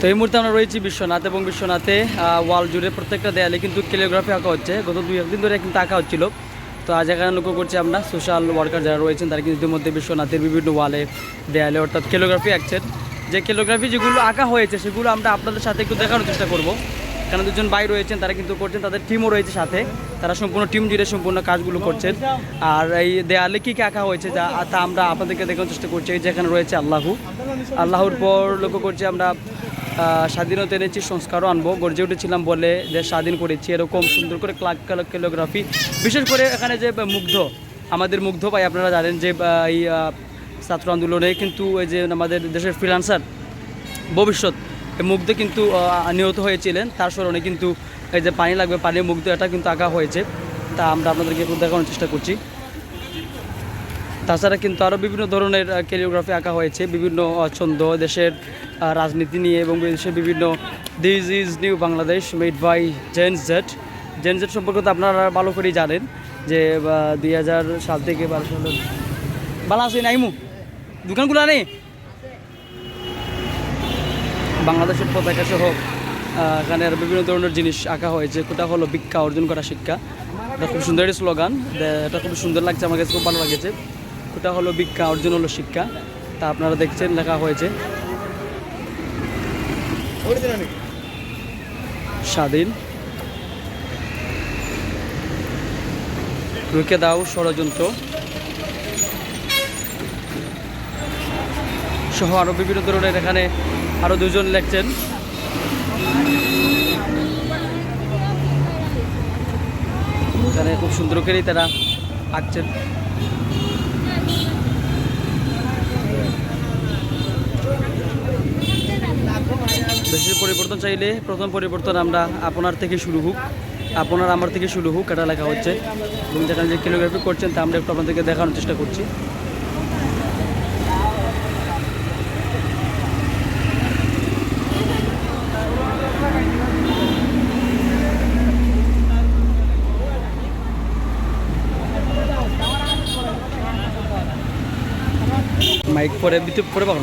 তো এই মুহূর্তে আমরা রয়েছি বিশ্বনাথ এবং বিশ্বনাথে ওয়াল জুড়ে প্রত্যেকটা দেয়ালে কিন্তু ক্যালিওগ্রাফি আঁকা হচ্ছে। গত দুই একদিন ধরে কিন্তু আঁকা হচ্ছিল। তো আজ এখানে লক্ষ্য করছি আমরা। সোশ্যাল ওয়ার্কার যারা রয়েছেন, তারা কিন্তু ইতিমধ্যে বিশ্বনাথের বিভিন্ন ওয়ালে, দেয়ালে অর্থাৎ ক্যালিওগ্রাফি আঁকছেন। যে ক্যালিওগ্রাফি যেগুলো আঁকা হয়েছে, সেগুলো আমরা আপনাদের সাথে একটু দেখানোর চেষ্টা করব। কারণ দুজন ভাই রয়েছেন, তারা কিন্তু করছেন, তাদের টিমও রয়েছে সাথে। তারা সম্পূর্ণ টিম জুড়ে সম্পূর্ণ কাজগুলো করছেন। আর এই দেয়ালে কী কী আঁকা হয়েছে, যা, তা আমরা আপনাদেরকে দেখানোর চেষ্টা করছি। যেখানে রয়েছে আল্লাহু। আল্লাহর পর লক্ষ্য করছি আমরা স্বাধীনতা এনেছি, সংস্কারও আনব। গর্জে উঠেছিলাম বলে যে স্বাধীন করেছি, এরকম সুন্দর করে ক্লাক ক্যালোগ্রাফি। বিশেষ করে এখানে যে মুগ্ধ, আমাদের মুগ্ধ ভাই, আপনারা জানেন যে এই ছাত্র আন্দোলনে কিন্তু এই যে আমাদের দেশের ফ্রিলান্সার ভবিষ্যৎ মুগ্ধ কিন্তু নিহত হয়েছিলেন। তার স্মরণে কিন্তু এই যে পানি লাগবে, পানির মুগ্ধ, এটা কিন্তু আঁকা হয়েছে। তা আমরা আপনাদেরকে দেখানোর চেষ্টা করছি। তাছাড়া কিন্তু আরও বিভিন্ন ধরনের ক্যারিওগ্রাফি আঁকা হয়েছে, বিভিন্ন ছন্দ, দেশের রাজনীতি নিয়ে এবং দেশের বিভিন্ন this is new Bangladesh made by gen Z gen Z সম্পর্কে তো আপনারা ভালো করেই জানেন যে দুই হাজার সাত থেকে বারো সালের ভালো আছে, নাইমু, দোকানগুলো নেই বাংলাদেশের পতাকা সহ এখানে আরও বিভিন্ন ধরনের জিনিস আঁকা হয়েছে। কোটা হলো ভিক্ষা, অর্জন করা শিক্ষা। এটা খুব সুন্দর স্লোগান এটা খুব সুন্দর লাগছে, আমার কাছে খুব ভালো লাগেছে। কোটা হলো ভিক্ষা, অর্জন হলো শিক্ষা। তা আপনারা দেখছেন, লেখা হয়েছে। স্বাধীন। রুখে দাও ষড়যন্ত্র। সহ আরও বিভিন্ন ধরনের এখানে আরও দুজন লেখছেন। এখানে খুব সুন্দর করেই তারা আঁকছেন দেশের পরিবর্তন চাইলে প্রথম পরিবর্তন আমরা আপনার থেকে শুরু হোক, আপনার আমার থেকে শুরু হোক, এটা লেখা হচ্ছে। এবং যেখানে যে কিলোগ্রাফি করছেন, তা আমরা একটু আপনাদেরকে দেখানোর চেষ্টা করছি। মাইক পরে পরে পাবো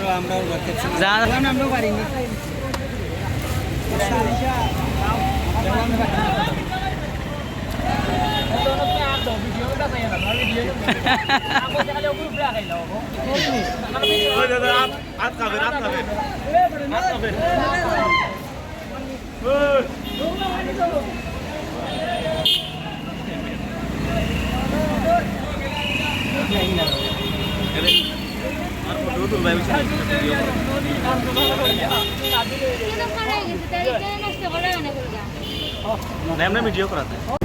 রে আমরা ওর ঘর থেকে যা আমরাও পারিনি কিন্তু খারাপ গেছে তাই এটা নষ্ট করা হয় না করে আমরা ভিডিও করাতে।